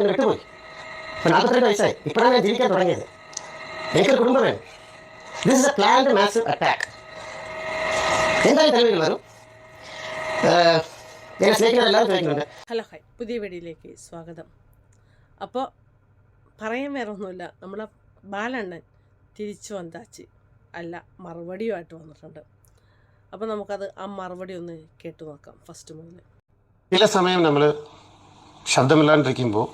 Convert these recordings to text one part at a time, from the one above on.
എന്നെ വിട്ടുപോയി. ഇപ്പം നാൽപ്പത്തിരണ്ട് വയസ്സായി. ഇപ്പോഴാണ് ഞാൻ ജീവിക്കാൻ തുടങ്ങിയത്. എനിക്കൊരു കുടുംബം വേണം. This is a planned massive attack എന്തായാലും തെളിവുകൾ വരും എന്നെ സ്നേഹിക്കുന്ന എല്ലാവരും ചോദിക്കുന്നുണ്ട്. ഹലോ ഹായ് പുതിയ വീഡിയോയിലേക്ക് സ്വാഗതം. അപ്പോൾ പറയാൻ വേറെ ഒന്നുമില്ല. നമ്മളെ ബാലണ്ണൻ തിരിച്ചു വന്നാച്ചി അല്ല മറുപടിയുമായിട്ട് വന്നിട്ടുണ്ട്. അപ്പോൾ നമുക്കത് ആ മറുപടി ഒന്ന് കേട്ടു നോക്കാം ഫസ്റ്റ് മുതൽ ചില സമയം നമ്മൾ ശബ്ദമില്ലാണ്ടിരിക്കുമ്പോൾ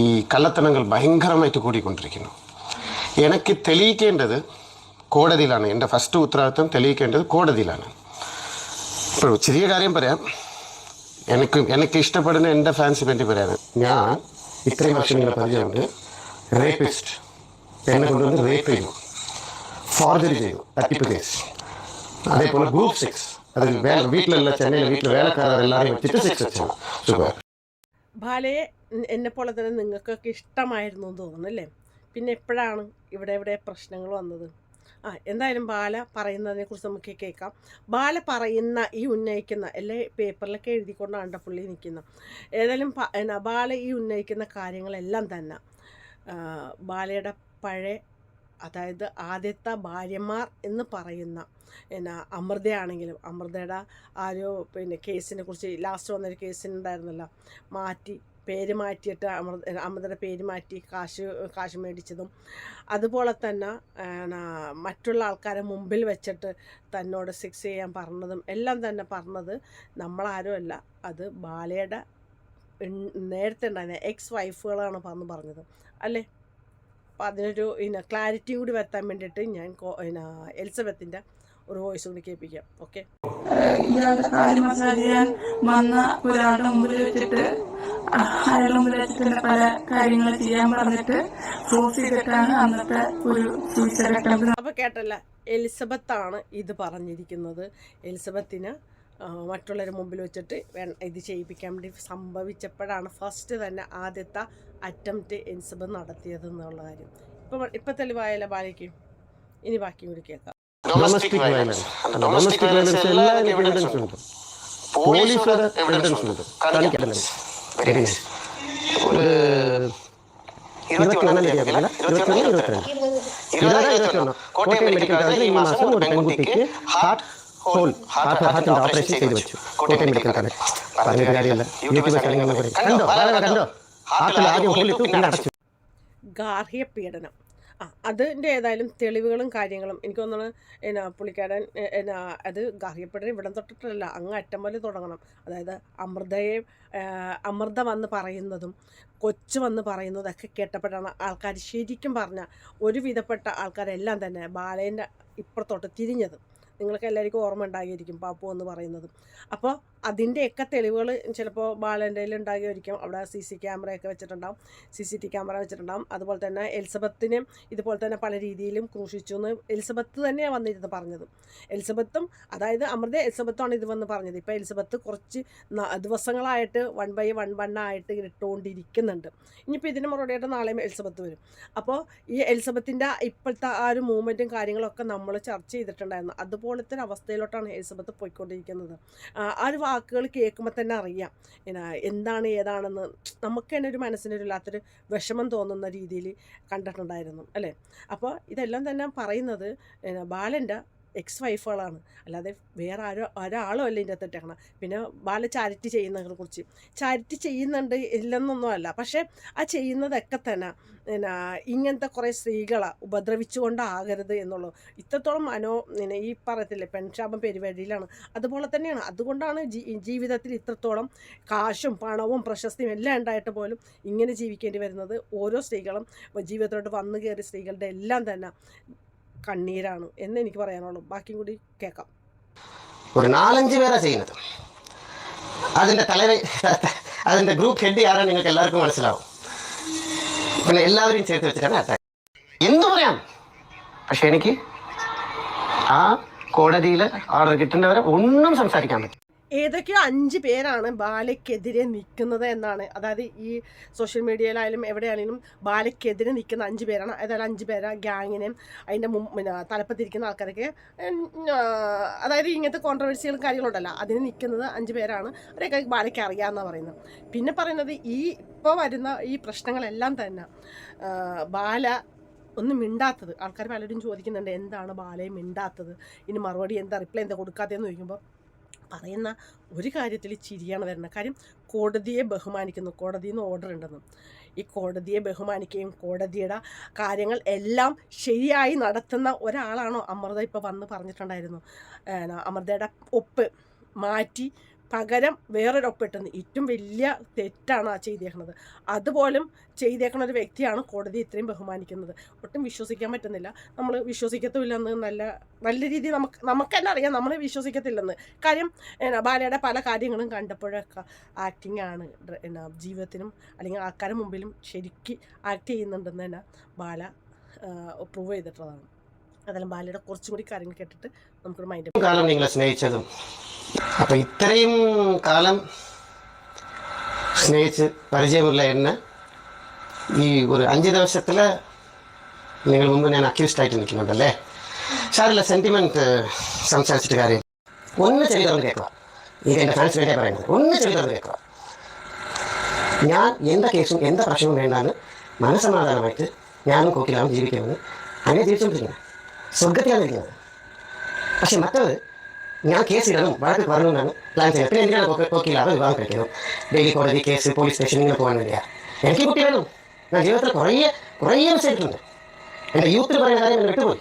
ഈ കള്ളത്തനങ്ങൾ ഭയങ്കരമായിട്ട് കൂടിക്കൊണ്ടിരിക്കുന്നു. എനിക്ക് തെളിയിക്കേണ്ടത് കോടതിയിലാണ്. എന്റെ ഫസ്റ്റ് ഉത്തരവാദിത്വം തെളിയിക്കേണ്ടത് കോടതിയിലാണ്. ഇപ്പോൾ ചെറിയ കാര്യം പറയാം. എനിക്ക് എനിക്ക് ഇഷ്ടപ്പെടുന്ന എന്റെ ഫാൻസ് പറ്റി പറയാൻ ഞാൻ ഇത്രയും വർഷം ഇങ്ങനെ പരിചയമുണ്ട്. റേപ്പിസ്റ്റ് എന്നെ കൊണ്ടുവന്ന് റേപ്പ് ചെയ്തു. ഫോർജറി ചെയ്തു. തട്ടിപ്പ് കേസ് അതേപോലെ ഗ്രൂപ്പ് സിക്സ് അതിൽ വീട്ടിലുള്ള ചെന്നൈയിലെ വീട്ടിലെ വേലക്കാരെല്ലാവരും വെച്ചിട്ട് സിക്സ് വെച്ചാണ് സൂപ്പർ ബാലയെ എന്നെ പോലെ തന്നെ നിങ്ങൾക്കൊക്കെ ഇഷ്ടമായിരുന്നു എന്ന് തോന്നുന്നു അല്ലേ? പിന്നെ എപ്പോഴാണ് ഇവിടെ ഇവിടെ പ്രശ്നങ്ങൾ വന്നത്? ആ എന്തായാലും ബാല പറയുന്നതിനെ കുറിച്ച് നമുക്ക് കേൾക്കാം. ബാല പറയുന്ന ഈ ഉന്നയിക്കുന്ന എല്ലാ പേപ്പറിലൊക്കെ എഴുതിക്കൊണ്ടാണ് പുള്ളി നിൽക്കുന്ന ഏതായാലും എന്നാ, ബാല ഈ ഉന്നയിക്കുന്ന കാര്യങ്ങളെല്ലാം തന്നെ ബാലയുടെ പഴയ അതായത് ആദ്യത്തെ ഭാര്യമാർ എന്ന് പറയുന്ന എന്നാ അമൃതയാണെങ്കിലും അമൃതയുടെ ആ ഒരു പിന്നെ കേസിനെ കുറിച്ച് ലാസ്റ്റ് വന്നൊരു കേസിനുണ്ടായിരുന്നല്ലോ മാറ്റി പേര് മാറ്റിയിട്ട് അമൃത അമൃതയുടെ പേര് മാറ്റി കാശ് കാശ് മേടിച്ചതും. അതുപോലെ തന്നെ മറ്റുള്ള ആൾക്കാരെ മുമ്പിൽ വെച്ചിട്ട് തന്നോട് സെക്സ് ചെയ്യാൻ പറഞ്ഞതും എല്ലാം തന്നെ പറഞ്ഞത് നമ്മളാരുമല്ല അത് ബാലയുടെ നേരത്തെ ഉണ്ടായിരുന്ന എക്സ് വൈഫുകളാണ് പറഞ്ഞു പറഞ്ഞത്. അല്ലേ? അപ്പം അതിനൊരു പിന്നെ ക്ലാരിറ്റി കൂടി വരുത്താൻ വേണ്ടിയിട്ട് ഞാൻ പിന്നെ എലിസബത്തിന്റെ ഒരു വോയിസ് കൂടി കേൾപ്പിക്കാം. ഓക്കെ ചെയ്യാൻ വന്ന ഒരാളുടെ മുമ്പിൽ വെച്ചിട്ട് വെച്ചിട്ട് തന്നെ പല കാര്യങ്ങൾ ചെയ്യാൻ പറഞ്ഞിട്ട് ഫോഴ്സ് ചെയ്തിട്ടാണ് അന്നത്തെ ഒരു സൂയിസൈഡ് അറ്റംപ്റ്റ് അപ്പോൾ കേട്ടല്ല എലിസബത്താണ് ഇത് പറഞ്ഞിരിക്കുന്നത്. എലിസബത്തിന് മറ്റുള്ളവരെ മറ്റുള്ളവരുടെ മുമ്പിൽ വെച്ചിട്ട് ഇത് ചെയ്യിപ്പിക്കാൻ വേണ്ടി സംഭവിച്ചപ്പോഴാണ് ഫസ്റ്റ് തന്നെ ആദ്യത്തെ അറ്റംപ്റ്റ് എലിസബത്ത് നടത്തിയത് എന്നുള്ള കാര്യം. ഇപ്പം ഇപ്പം തെളിവായല്ലോ ബാലയ്ക്ക് ഇനി ബാക്കി കൂടി കേൾക്കാം. ഡൊമസ്റ്റിക് വയലൻസ് ഡൊമസ്റ്റിക് വയലൻസ് എല്ലാ എവിഡൻസും ഉണ്ട്. പോലീസുകാർ എവിഡൻസ് ഉണ്ട്. കാണിക്കണ്ടല്ലോ വെരി നൈസ് ഒരു ഇരുപത്തിയൊന്നാം തീയതി ആയിരുന്നില്ല ഇരുപത്തിയൊന്ന് ഇരുപത്തിരണ്ട് ഇരുപത് ഇരുപത്തിയൊന്ന് കോട്ടയം മെഡിക്കൽ കോളേജിൽ ഈ മാസം ഒരു പെൺകുട്ടിക്ക് ഹാർട്ട് ഹോൾ ഹാർട്ട് ഹാർട്ടിന്റെ ഓപ്പറേഷൻ ചെയ്തു വെച്ചു കോട്ടയം മെഡിക്കൽ കോളേജ് പറഞ്ഞൊരു കാര്യമല്ല യൂട്യൂബ് ചടങ്ങ് കണ്ടോ വളരെ കണ്ടോ ഹാർട്ടിൽ ആദ്യം ഹോളിട്ടു പിന്നെ അടച്ചു ഗാർഹിക പീഡനം ആ അതിന്റെ ഏതായാലും തെളിവുകളും കാര്യങ്ങളും എനിക്ക് തോന്നുന്നത് എന്നാ പുള്ളിക്കാരൻ എന്നാ അത് ഗാർഹികപ്പീഡനം ഇവിടം തൊട്ടിട്ടല്ല അങ്ങ് അറ്റം പോലെ തുടങ്ങണം. അതായത് അമൃതയെ അമൃത വന്ന് പറയുന്നതും കൊച്ചു വന്ന് പറയുന്നതൊക്കെ കേട്ടപ്പോഴാണ് ആൾക്കാർ ശരിക്കും പറഞ്ഞ ഒരുവിധപ്പെട്ട ആൾക്കാരെല്ലാം തന്നെ ബാലേന്റെ ഇപ്പുറത്തോട്ട് തിരിഞ്ഞത്. നിങ്ങൾക്ക് എല്ലാവർക്കും ഓർമ്മ ഉണ്ടാകിയിരിക്കും പാപ്പു എന്ന് പറയുന്നത്. അപ്പോൾ അതിന്റെയൊക്കെ തെളിവുകൾ ചിലപ്പോൾ ബാലന്റെ ഉണ്ടാകുമായിരിക്കും അവിടെ സി സി ക്യാമറയൊക്കെ വെച്ചിട്ടുണ്ടാവും. സി സി ടി ക്യാമറ വെച്ചിട്ടുണ്ടാവും. അതുപോലെ തന്നെ എലിസബത്തിനെ ഇതുപോലെ തന്നെ പല രീതിയിലും ക്രൂശിച്ചു എന്ന് എലിസബത്ത് തന്നെയാണ് വന്നിരുന്ന് പറഞ്ഞത്. എലിസബത്തും അതായത് അമൃത എലിസബത്തുമാണ് ഇത് വന്ന് പറഞ്ഞത്. ഇപ്പോൾ എലിസബത്ത് കുറച്ച് ദിവസങ്ങളായിട്ട് വൺ ബൈ വൺ വൺ ആയിട്ട് ഇട്ടുകൊണ്ടിരിക്കുന്നുണ്ട് ഇനിയിപ്പോൾ ഇതിന് മറുപടിയായിട്ട് നാളെയും എലിസബത്ത് വരും. അപ്പോൾ ഈ എലിസബത്തിന്റെ ഇപ്പോഴത്തെ ആ ഒരു മൂവ്മെന്റും കാര്യങ്ങളൊക്കെ നമ്മൾ ചർച്ച ചെയ്തിട്ടുണ്ടായിരുന്നു. അതുപോലത്തെ ഒരു അവസ്ഥയിലോട്ടാണ് എലിസബത്ത് പോയിക്കൊണ്ടിരിക്കുന്നത്. ആ ഒരു വാക്കുകൾ കേൾക്കുമ്പോൾ തന്നെ അറിയാം. പിന്നെ എന്താണ് ഏതാണെന്ന് നമുക്ക് തന്നെ ഒരു മനസ്സിനൊരു വല്ലാത്തൊരു വിഷമം തോന്നുന്ന രീതിയിൽ കണ്ടിട്ടുണ്ടായിരുന്നു അല്ലേ? അപ്പോൾ ഇതെല്ലാം തന്നെ പറയുന്നത് ബാലന്റെ എക്സ് വൈഫുകളാണ് അല്ലാതെ വേറെ ആരോ ഒരാളോ അല്ല ഇതിന്റെ അകത്തിട്ടേക്കണം പിന്നെ ബാല ചാരിറ്റി ചെയ്യുന്നതിനെ കുറിച്ച്. ചാരിറ്റി ചെയ്യുന്നുണ്ട് ഇല്ലെന്നൊന്നും അല്ല. പക്ഷേ ആ ചെയ്യുന്നതൊക്കെ തന്നെ പിന്നെ ഇങ്ങനത്തെ കുറേ സ്ത്രീകളെ ഉപദ്രവിച്ചുകൊണ്ടാകരുത് എന്നുള്ളു ഇത്രത്തോളം മനോ പിന്നെ ഈ പറയത്തില്ലേ പെൺക്ഷാപം പെരുവഴിയിലാണ്. അതുപോലെ തന്നെയാണ്. അതുകൊണ്ടാണ് ജീവിതത്തിൽ ഇത്രത്തോളം കാശും പണവും പ്രശസ്തിയും എല്ലാം ഉണ്ടായിട്ട് പോലും ഇങ്ങനെ ജീവിക്കേണ്ടി വരുന്നത്. ഓരോ സ്ത്രീകളും ജീവിതത്തിലോട്ട് വന്നു കയറിയ സ്ത്രീകളുടെ എല്ലാം തന്നെ. കണ്ണീരാണ് എന്ന് എനിക്ക് പറയാനുള്ളൂ. ബാക്കിയും കൂടി കേൾക്കാം. ഒരു നാലഞ്ച് പേരാ ചെയ്യുന്നത്. അതിന്റെ തലവൻ അതിന്റെ ഗ്രൂപ്പ് ഹെഡ് ആരാണ് നിങ്ങൾക്ക് എല്ലാവർക്കും മനസ്സിലാവും. പിന്നെ എല്ലാവരും ചേർത്ത് വെച്ചിട്ടാണ് എന്തു പറയാം? പക്ഷെ എനിക്ക് ആ കോടതിയിൽ ഓർഡർ കിട്ടുന്നവരെ ഒന്നും സംസാരിക്കാൻ പറ്റും ഏതൊക്കെയോ അഞ്ച് പേരാണ് ബാലയ്ക്കെതിരെ നിൽക്കുന്നത് എന്നാണ്. അതായത് ഈ സോഷ്യൽ മീഡിയയിലായാലും എവിടെയാണെങ്കിലും ബാലയ്ക്കെതിരെ നിൽക്കുന്ന അഞ്ച് പേരാണ്. അതായത് അഞ്ച് പേരാ ഗ്യാങ്ങിനെയും അതിന്റെ പിന്നെ തലപ്പത്തിരിക്കുന്ന ആൾക്കാരൊക്കെ. അതായത് ഇങ്ങനത്തെ കോൺട്രവേഴ്സികളും കാര്യങ്ങളുണ്ടല്ലോ അതിന് നിൽക്കുന്നത് അഞ്ച് പേരാണ്. അവരെയൊക്കെ ബാലയ്ക്ക് അറിയാമെന്നാണ് പറയുന്നത്. പിന്നെ പറയുന്നത് ഈ ഇപ്പോൾ വരുന്ന ഈ പ്രശ്നങ്ങളെല്ലാം തന്നെ ബാല ഒന്നും മിണ്ടാത്തത്. ആൾക്കാർ പലരും ചോദിക്കുന്നുണ്ട് എന്താണ് ബാലയെ മിണ്ടാത്തത്? ഇനി മറുപടി എന്താ റിപ്ലൈ എന്താ കൊടുക്കാത്തതെന്ന് ചോദിക്കുമ്പോൾ പറയുന്ന ഒരു കാര്യത്തിൽ ചിരിയാണ് വരുന്നത്. കാര്യം കോടതിയെ ബഹുമാനിക്കുന്നു. കോടതിയിൽ നിന്ന് ഓർഡർ ഉണ്ടെന്നും. ഈ കോടതിയെ ബഹുമാനിക്കുകയും കോടതിയുടെ കാര്യങ്ങൾ എല്ലാം ശരിയായി നടത്തുന്ന ഒരാളാണോ അമൃത ഇപ്പോൾ വന്ന് പറഞ്ഞിട്ടുണ്ടായിരുന്നു. അമൃതയുടെ ഒപ്പ് മാറ്റി പകരം വേറൊരു ഒപ്പിട്ടെന്ന് ഏറ്റവും വലിയ തെറ്റാണ് ആ ചെയ്തേക്കുന്നത് അതുപോലും ചെയ്തേക്കുന്ന ഒരു വ്യക്തിയാണ് കോടതി ഇത്രയും ബഹുമാനിക്കുന്നത്. ഒട്ടും വിശ്വസിക്കാൻ പറ്റുന്നില്ല. നമ്മൾ വിശ്വസിക്കത്തുമില്ലെന്ന് നല്ല നല്ല രീതിയിൽ നമുക്ക് നമുക്ക് തന്നെ അറിയാം. നമ്മൾ വിശ്വസിക്കത്തില്ലെന്ന്. കാര്യം ബാലയുടെ പല കാര്യങ്ങളും കണ്ടപ്പോഴൊക്കെ ആക്ടിങ് ആണ് എന്നാ ജീവിതത്തിനും അല്ലെങ്കിൽ ആൾക്കാരുടെ മുമ്പിലും ശരിക്ക് ആക്ട് ചെയ്യുന്നുണ്ടെന്ന് തന്നെ ബാല പ്രൂവ് ചെയ്തിട്ടുള്ളതാണ്. അതെല്ലാം ബാലയുടെ കുറച്ചും കൂടി കാര്യങ്ങൾ കേട്ടിട്ട് നമുക്കൊരു മൈൻഡ് കാലം നിങ്ങളെ സ്നേഹിച്ചതും. അപ്പൊ ഇത്രയും കാലം സ്നേഹിച്ച് പരിചയമുള്ള എന്നെ ഈ ഒരു അഞ്ച് ദിവസത്തിൽ നിങ്ങൾ മുമ്പ് ഞാൻ അക്യൂസ്ഡ് ആയിട്ട് നിൽക്കുന്നുണ്ടല്ലേ? സാറില്ല സെന്റിമെന്റ് സംസാരിച്ചിട്ട് കാര്യം. ഒന്ന് ചെയ്തവർ കേൾക്കുക. ഇത് എന്റെ ഫാൻസ് വേണ്ടിയാണ് പറയുന്നത്. ഒന്ന് ചെയ്തവർ കേൾക്കുക. ഞാൻ എന്താ കേസും എന്താ പ്രശ്നവും വേണ്ടാന്ന് മനസമാധാനമായിട്ട് ഞാനും കോക്കിലാവും ജീവിക്കുന്നത് അങ്ങനെ ജീവിച്ചുകൊണ്ടിരിക്കുന്നത് സ്വർഗത്തിലാണ് ഇരിക്കുന്നത് പക്ഷെ മറ്റത് ഞാൻ കേസിടണം വഴക്ക് പറഞ്ഞു എന്നാണ് പ്ലാൻ ചെയ്യുന്നത് പിന്നെ എന്തിനാണ് കോക്കി- കോക്കിലാവ് വിവാഹം കഴിക്കുന്നത് ഡെയിലി കോടതി കേസ് പോലീസ് സ്റ്റേഷൻ ഇങ്ങനെ പോകാൻ വേണ്ടിയാണ് എനിക്ക് കുട്ടി വേണം ഞാൻ ജീവിതത്തിൽ കുറേ കുറേ മിസ്സായിട്ടുണ്ട് എന്റെ യൂത്തിൽ പറയുന്ന കാര്യം എന്നെ വിട്ടുപോയി.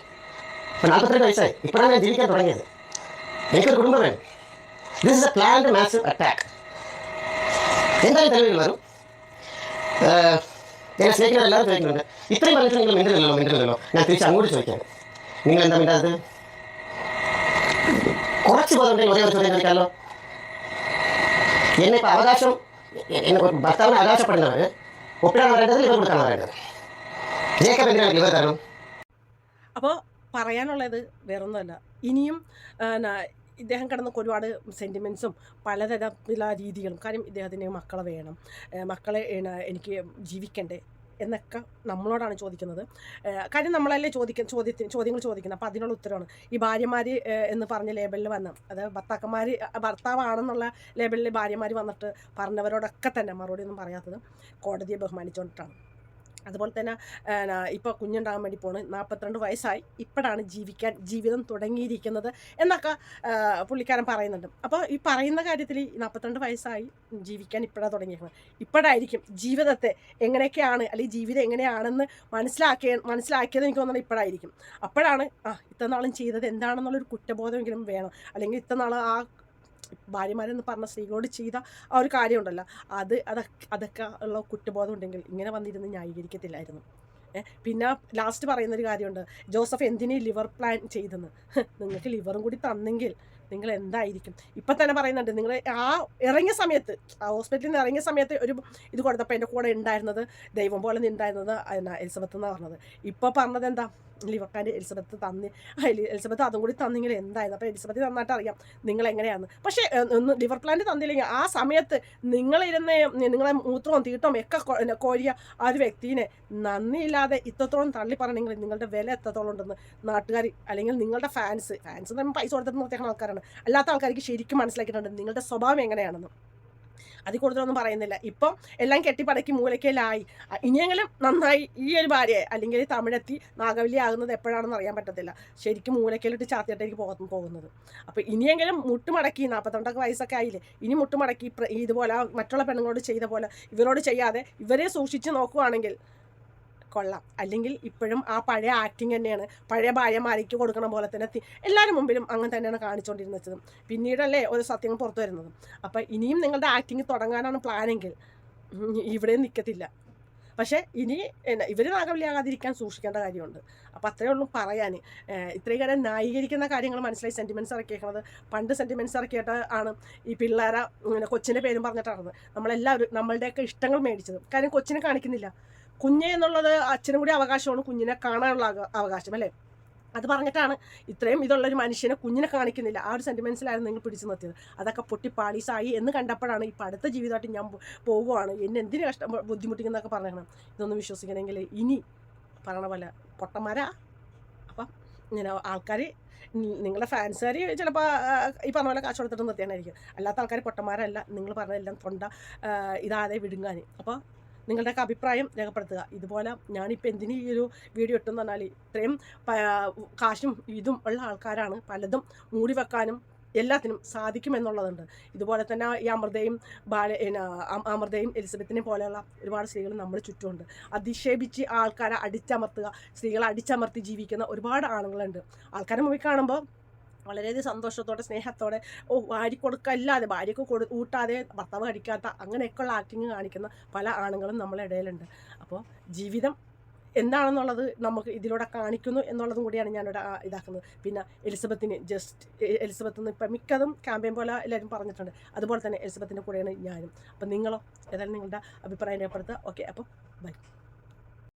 ഇപ്പം നാൽപ്പത്തിരണ്ട് വയസ്സായി. ഇപ്പോഴാണ് ഞാൻ ജീവിക്കാൻ തുടങ്ങിയത്. എനിക്കൊരു കുടുംബം വേണം. This is a planned massive attack എന്തായാലും തെളിവിൽ വരും. ഞാൻ സ്നേഹിക്കുന്ന എല്ലാവരും ചോദിക്കുന്നുണ്ട്. ഇത്രയും പറഞ്ഞിട്ട് നിങ്ങൾ മിണ്ടുന്നില്ലല്ലോ മിണ്ടുന്നില്ലല്ലോ ഞാൻ തിരിച്ച് അങ്ങോട്ട് ചോദിക്കാം. നിങ്ങൾ എന്താ മിണ്ടാത്തത് കുറച്ച് ബോധമുണ്ടെങ്കിൽ ഒരേ ഒരു ചോദ്യം ചോദിക്കാമല്ലോ എന്നെ ഇപ്പം അവകാശം എന്നെ ഭർത്താവിനെ അവകാശപ്പെടുന്നവർ ഒപ്പിടാൻ പറയേണ്ടത് ലിവർ കൊടുക്കാൻ പറയേണ്ടത് ജേക്കബ് എന്തിനാണ് ലിവർ തരണം? അപ്പോൾ പറയാനുള്ളത് വേറൊന്നുമല്ല. ഇനിയും ഇദ്ദേഹം കിടന്നൊക്കെ ഒരുപാട് സെന്റിമെൻസും പലതരത്തിലുള്ള രീതികളും. കാര്യം ഇദ്ദേഹത്തിന് മക്കളെ വേണം. മക്കളെ എനിക്ക് ജീവിക്കണ്ടേ? എന്നൊക്കെ നമ്മളോടാണ് ചോദിക്കുന്നത്. കാര്യം നമ്മളല്ലേ ചോദിക്ക ചോദ്യത്തിന് ചോദ്യങ്ങൾ ചോദിക്കുന്നത്. അപ്പോൾ അതിനുള്ള ഉത്തരമാണ് ഈ ഭാര്യമാർ എന്ന് പറഞ്ഞ ലേബലിൽ വന്ന അത് ഭർത്താക്കന്മാർ ഭർത്താവാണെന്നുള്ള ലേബലിൽ ഭാര്യമാർ വന്നിട്ട് പറഞ്ഞവരോടൊക്കെ തന്നെ മറുപടി ഒന്നും പറയാത്തത് കോടതിയെ ബഹുമാനിച്ചുകൊണ്ടിട്ടാണ് അതുപോലെ തന്നെ ഇപ്പോൾ കുഞ്ഞുണ്ടാകാൻ വേണ്ടി പോണ് നാൽപ്പത്തിരണ്ട് വയസ്സായി. ഇപ്പോഴാണ് ജീവിക്കാൻ ജീവിതം തുടങ്ങിയിരിക്കുന്നത് എന്നൊക്കെ പുള്ളിക്കാരൻ പറയുന്നുണ്ട്. അപ്പോൾ ഈ പറയുന്ന കാര്യത്തിൽ നാൽപ്പത്തിരണ്ട് വയസ്സായി ജീവിക്കാൻ ഇപ്പോഴാണ് തുടങ്ങിയിരിക്കുന്നത്. ഇപ്പോഴായിരിക്കും ജീവിതത്തെ എങ്ങനെയൊക്കെയാണ് അല്ലെങ്കിൽ ജീവിതം എങ്ങനെയാണെന്ന് മനസ്സിലാക്കിയ മനസ്സിലാക്കിയത് എനിക്ക് തോന്നുന്നത് ഇപ്പോഴായിരിക്കും. അപ്പോഴാണ് ആ ഇത്ര നാളും ചെയ്തത് എന്താണെന്നുള്ളൊരു കുറ്റബോധമെങ്കിലും വേണം. അല്ലെങ്കിൽ ഇത്ര നാൾ ആ ഭാര്യമാരെന്ന് പറഞ്ഞ സ്ത്രീകളോട് ചെയ്ത ആ ഒരു കാര്യമുണ്ടല്ലോ. അത് അതൊക്കെ അതൊക്കെ ഉള്ള കുറ്റബോധം ഉണ്ടെങ്കിൽ ഇങ്ങനെ വന്നിരുന്ന് ന്യായീകരിക്കത്തില്ലായിരുന്നു. പിന്നെ ലാസ്റ്റ് പറയുന്നൊരു കാര്യമുണ്ട്. ജോസഫ് എന്തിനീ ലിവർ പ്ലാൻ ചെയ്തെന്ന്? നിങ്ങൾക്ക് ലിവറും കൂടി തന്നെങ്കിൽ നിങ്ങൾ എന്തായിരിക്കും ഇപ്പം തന്നെ പറയുന്നുണ്ട് നിങ്ങൾ ആ ഇറങ്ങിയ സമയത്ത് ആ ഹോസ്പിറ്റലിൽ നിന്ന് ഇറങ്ങിയ സമയത്ത് ഒരു ഇത് കൊടുത്തപ്പോൾ എന്റെ കൂടെ ഉണ്ടായിരുന്നത് ദൈവം പോലെ ഉണ്ടായിരുന്നത് എന്നാ എലിസബത്ത് എന്ന് പറഞ്ഞത്. ഇപ്പോൾ പറഞ്ഞത് എന്താ? ലിവർ എലിസബത്ത് തന്നി എലിസബത്ത് അതും കൂടി തന്നെങ്കിൽ എന്തായിരുന്നു? അപ്പോൾ എലിസബത്ത് നന്നായിട്ട് അറിയാം നിങ്ങൾ എങ്ങനെയാണ് പക്ഷേ ഒന്ന് ലിവർ പ്ലാന്റ് തന്നില്ലെങ്കിൽ ആ സമയത്ത് നിങ്ങളിരുന്ന് നിങ്ങളെ മൂത്രവും തീട്ടവും ഒക്കെ കോരിയ ആ ഒരു വ്യക്തിനെ നന്ദിയില്ലാതെ ഇത്രത്തോളം തള്ളി പറഞ്ഞെങ്കിൽ നിങ്ങളുടെ വില എത്രത്തോളം ഉണ്ടെന്ന് നാട്ടുകാർ അല്ലെങ്കിൽ നിങ്ങളുടെ ഫാൻസ് ഫാൻസ് നമ്മൾ പൈസ കൊടുത്തിട്ട് നിർത്തിയ ആൾക്കാരാണ്. അല്ലാത്ത ആൾക്കാർക്ക് ശരിക്കും മനസ്സിലാക്കിയിട്ടുണ്ട് നിങ്ങളുടെ സ്വഭാവം എങ്ങനെയാണെന്ന്. അതിൽ കൂടുതലൊന്നും പറയുന്നില്ല. ഇപ്പം എല്ലാം കെട്ടിപ്പടക്കി മൂലക്കയിലായി ഇനിയെങ്കിലും നന്നായി ഈ ഒരു ഭാര്യയെ അല്ലെങ്കിൽ തമിഴെത്തി നാഗവലി ആകുന്നത് എപ്പോഴാണെന്ന് അറിയാൻ പറ്റത്തില്ല. ശരിക്കും മൂലക്കയിലിട്ട് ചാത്തിയിട്ടേക്ക് പോകാൻ പോകുന്നത്. അപ്പോൾ ഇനിയെങ്കിലും മുട്ടുമടക്കി നാൽപ്പത്തൊണ്ടൊക്കെ വയസ്സൊക്കെ ആയില്ലേ? ഇനി മുട്ടുമടക്കി ഇതുപോലെ മറ്റുള്ള പെണ്ണുങ്ങളോട് ചെയ്ത പോലെ ഇവരോട് ചെയ്യാതെ ഇവരെ സൂക്ഷിച്ച് നോക്കുവാണെങ്കിൽ കൊള്ളാം. അല്ലെങ്കിൽ ഇപ്പോഴും ആ പഴയ ആക്ടിങ് തന്നെയാണ്. പഴയ ഭാര്യമാരിക്ക് കൊടുക്കണ പോലെ തന്നെ എല്ലാവരും മുമ്പിലും അങ്ങനെ തന്നെയാണ് കാണിച്ചുകൊണ്ടിരുന്നത് പിന്നീടല്ലേ ഒരു സത്യങ്ങൾ പുറത്തു വരുന്നത്. അപ്പോൾ ഇനിയും നിങ്ങളുടെ ആക്ടിങ് തുടങ്ങാനാണ് പ്ലാനെങ്കിൽ ഇവിടെ നിൽക്കത്തില്ല പക്ഷേ ഇനി എന്നാ ഇവർ നാഗവലിയാകാതിരിക്കാൻ സൂക്ഷിക്കേണ്ട കാര്യമുണ്ട്. അപ്പോൾ അത്രയേ ഉള്ളൂ പറയാൻ ഇത്രയും കാര്യം ന്യായീകരിക്കുന്ന കാര്യങ്ങൾ മനസ്സിലായി. സെന്റിമെന്റ്സ് ഇറക്കിയേക്കുന്നത് പണ്ട് സെന്റിമെന്റ്സ് ഇറക്കിയിട്ട് ആണ് ഈ പിള്ളേരെ കൊച്ചിന്റെ പേരും പറഞ്ഞിട്ടാണ് നമ്മളെല്ലാവരും നമ്മളുടെയൊക്കെ ഇഷ്ടങ്ങൾ മേടിച്ചത്. കാര്യം കൊച്ചിനെ കാണിക്കുന്നില്ല. കുഞ്ഞ് എന്നുള്ളത് അച്ഛനും കൂടി അവകാശമാണ്. കുഞ്ഞിനെ കാണാനുള്ള അവ- അവകാശം അല്ലേ? അത് പറഞ്ഞിട്ടാണ് ഇത്രയും ഇതുള്ള ഒരു മനുഷ്യനെ കുഞ്ഞിനെ കാണിക്കുന്നില്ല. ആ ഒരു സെന്റിമെൻസിലായിരുന്നു നിങ്ങൾ പിടിച്ചു നിർത്തിയത്. അതൊക്കെ പൊട്ടി പാളീസായി എന്ന് കണ്ടപ്പോഴാണ് ഇപ്പോൾ അടുത്ത ജീവിതമായിട്ട് ഞാൻ പോകുവാണ് എന്നെ എന്തിനു കഷ്ടം ബുദ്ധിമുട്ടിക്കുന്നതൊക്കെ പറഞ്ഞേക്കണം ഇതൊന്നും വിശ്വസിക്കണമെങ്കിൽ ഇനി പറയണ പോലെ പൊട്ടന്മാരാ. അപ്പം ഇങ്ങനെ ആൾക്കാർ നിങ്ങളുടെ ഫാൻസുകാർ ചിലപ്പോൾ ഈ പറഞ്ഞ പോലെ കാശ് കൊടുത്തിട്ട് നിർത്തിയാനായിരിക്കും അല്ലാത്ത ആൾക്കാർ പൊട്ടന്മാരല്ല. നിങ്ങൾ പറഞ്ഞതെല്ലാം തൊണ്ട ഇതാതെ വിടുങ്ങാൻ അപ്പോൾ നിങ്ങളുടെയൊക്കെ അഭിപ്രായം രേഖപ്പെടുത്തുക. ഇതുപോലെ ഞാനിപ്പോൾ എന്തിന് ഈ ഒരു വീഡിയോ ഇട്ടെന്ന് പറഞ്ഞാൽ ഇത്രയും കാശും ഇതും ഉള്ള ആൾക്കാരാണ്. പലതും മൂടി വെക്കാനും എല്ലാത്തിനും സാധിക്കുമെന്നുള്ളതുണ്ട്. ഇതുപോലെ തന്നെ ഈ അമൃതയും ബാല അമൃതയും എലിസബത്തിനെയും പോലെയുള്ള ഒരുപാട് സ്ത്രീകൾ നമ്മൾ ചുറ്റുമുണ്ട്. അധിക്ഷേപിച്ച് ആൾക്കാരെ അടിച്ചമർത്തുക സ്ത്രീകളെ അടിച്ചമർത്തി ജീവിക്കുന്ന ഒരുപാട് ആണുങ്ങളുണ്ട്. ആൾക്കാരെ മുമ്പിൽ കാണുമ്പോൾ വളരെയധികം സന്തോഷത്തോടെ സ്നേഹത്തോടെ ഓ വാരി കൊടുക്കല്ലാതെ ഭാര്യയ്ക്ക് കൊടു ഊട്ടാതെ ഭർത്താവ് കഴിക്കാത്ത അങ്ങനെയൊക്കെയുള്ള ആക്ടിങ് കാണിക്കുന്ന പല ആണുങ്ങളും നമ്മളെ ഇടയിലുണ്ട്. അപ്പോൾ ജീവിതം എന്താണെന്നുള്ളത് നമുക്ക് ഇതിലൂടെ കാണിക്കുന്നു എന്നുള്ളതും കൂടിയാണ് ഞാനിവിടെ ഇതാക്കുന്നത്. പിന്നെ എലിസബത്തിന് ജസ്റ്റ് എലിസബത്ത് നിന്ന് ഇപ്പം മിക്കതും ക്യാമ്പയിൻ പോലെ എല്ലാവരും പറഞ്ഞിട്ടുണ്ട്. അതുപോലെ തന്നെ എലിസബത്തിന്റെ കൂടെയാണ് ഞാനും. അപ്പം നിങ്ങളോ ഏതായാലും നിങ്ങളുടെ അഭിപ്രായം രേഖപ്പെടുത്തുക. ഓക്കെ അപ്പോൾ ബൈ